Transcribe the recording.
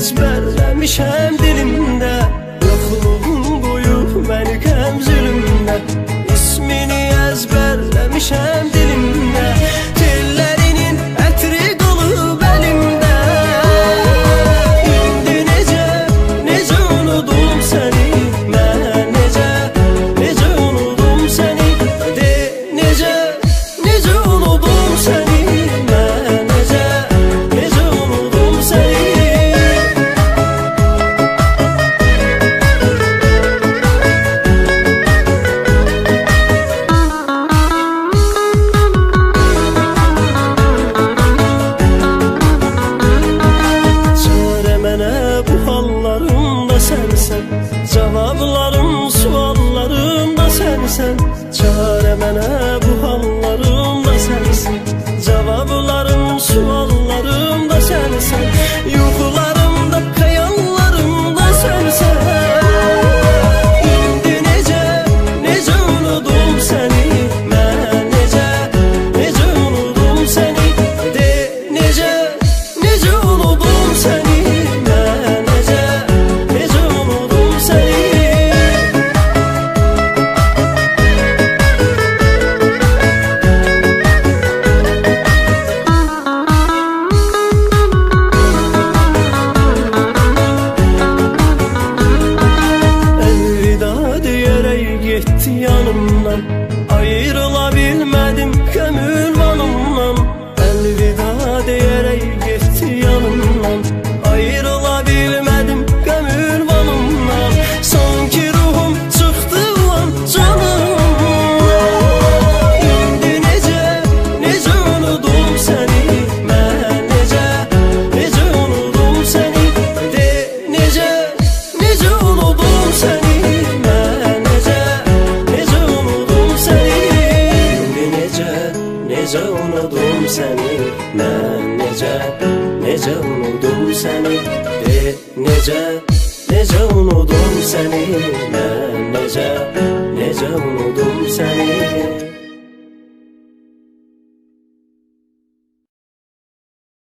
ezberlemişəm dilimdə Yoxluğun qoyub məni qəmzülümdə İsmini əzbərləmişəm dilimdə Yollarım suallarım da sensen Çaremene bu hallarım sensin. Cevaplarım suallarım da sensin. necə unudum səni Mən necə, necə unudum səni E, necə, necə unudum səni Mən necə, necə unudum səni